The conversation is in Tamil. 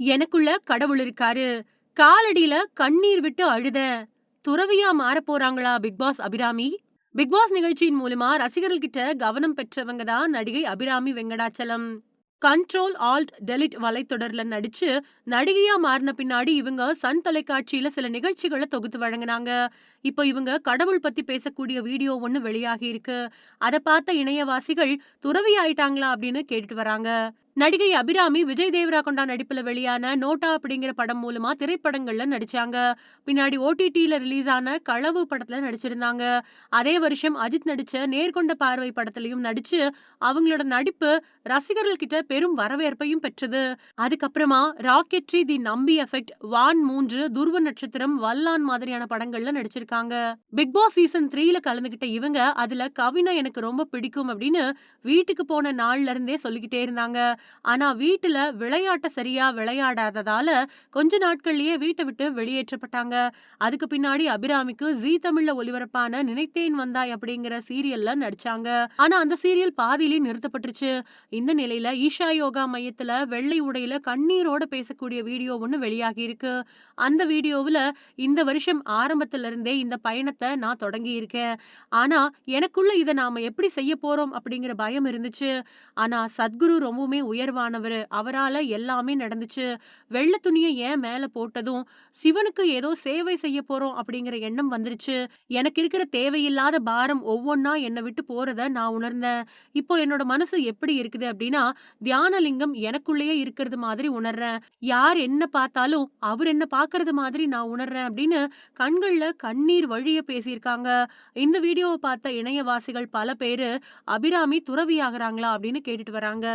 எனக்குள்ள கடவுள் இருக்காரு. காலடியில கண்ணீர் விட்டு அழுத துறவியா மாறப் போறாங்களா Bigg Boss Abirami? Bigg Boss நிகழ்ச்சியின் மூலமா ரசிகர்கள் கிட்ட கவனம் பெற்றவங்க தான் நடிகை Abirami Venkatachalam. Control alt delete வலைத்தொடர்ல நடிச்சு நடிகையா மாறின பின்னாடி இவங்க சன் தொலைக்காட்சியில சில நிகழ்ச்சிகளை தொகுத்து வழங்கினாங்க. இப்போ இவங்க கடவுள் பத்தி பேசக்கூடிய வீடியோ ஒன்னு வெளியாகி இருக்கு. அதை பார்த்த இணையவாசிகள் துறவி ஆயிட்டாங்களா அப்படின்னு கேட்டுட்டு வராங்க. நடிகை அபிராமி விஜய் தேவரா கொண்டா நடிப்புல வெளியான நோட்டா அப்படிங்கிற படம் மூலமா திரைப்படங்கள்ல நடிச்சாங்க. பின்னாடி ஓடிடியில ரிலீஸ் ஆன களவு படத்துல நடிச்சிருந்தாங்க. அதே வருஷம் அஜித் நடிச்ச நேர்கொண்ட பார்வை படத்திலையும் நடிச்சு அவங்களோட நடிப்பு ரசிகர்கள் கிட்ட பெரும் வரவேற்பையும் பெற்றது. அதுக்கப்புறமா ராக்கெட்ரி தி நம்பி எஃபெக்ட் வான் மூன்று துருவ நட்சத்திரம் வல்லான் மாதிரியான படங்கள்ல நடிச்சிருக்காங்க. பிக் பாஸ் சீசன் த்ரீல கலந்துகிட்ட இவங்க அதுல கவினை எனக்கு ரொம்ப பிடிக்கும் அப்படின்னு வீட்டுக்கு போன நாள்ல இருந்தே சொல்லிக்கிட்டே இருந்தாங்க. ஆனா வீட்டுல விளையாட்ட சரியா விளையாடாததால கொஞ்ச நாட்கள்லயே வீட்டை விட்டு வெளியேற்றப்பட்டாங்க. அதுக்கு பின்னாடி அபிராமிக்கு ஜீ தமிழ்ல ஒளிபரப்பான நினைத்தேன் வந்தாய் அப்படிங்கிற சீரியல்ல நடிச்சாங்க. ஆனா அந்த சீரியல் பாதியிலே நிறுத்தப்பட்டுருச்சு. இந்த நிலையில ஈஷா யோகா மையத்துல வெள்ளை உடையில கண்ணீரோட பேசக்கூடிய வீடியோ ஒன்று வெளியாகி இருக்கு அந்த வீடியோவுல இந்த வருஷம் ஆரம்பத்துல இருந்தே இந்த பயணத்தை நான் தொடங்கி இருக்கேன் ஆனா எனக்குள்ள இதை நாம எப்படி செய்ய போறோம் அப்படிங்கிற பயம் இருந்துச்சு. ஆனா சத்குரு ரொம்பவுமே உயர்வானவர். அவரால எல்லாமே நடந்துச்சு. வெள்ள துணியை ஏன் மேல போட்டதும் சிவனுக்கு ஏதோ சேவை செய்ய போறோம் அப்படிங்கிற எண்ணம் வந்துருச்சு. எனக்கு இருக்கிற தேவையில்லாத பாரம் ஒவ்வொன்னா என்னை விட்டு போறத நான் உணர்ந்தேன். இப்போ என்னோட மனசு எப்படி இருக்குது அப்படின்னா தியானலிங்கம் எனக்குள்ளேயே இருக்கிறது மாதிரி உணர்றேன். யார் என்ன பார்த்தாலும் அவர் என்ன பாக்குறது மாதிரி நான் உணர்றேன் அப்படின்னு கண்கள்ல கண்ணீர் வழிய பேசியிருக்காங்க. இந்த வீடியோவை பார்த்த இணையவாசிகள் பல பேரு அபிராமி துறவியாகிறாங்களா? அப்படின்னு கேட்டுட்டு வராங்க.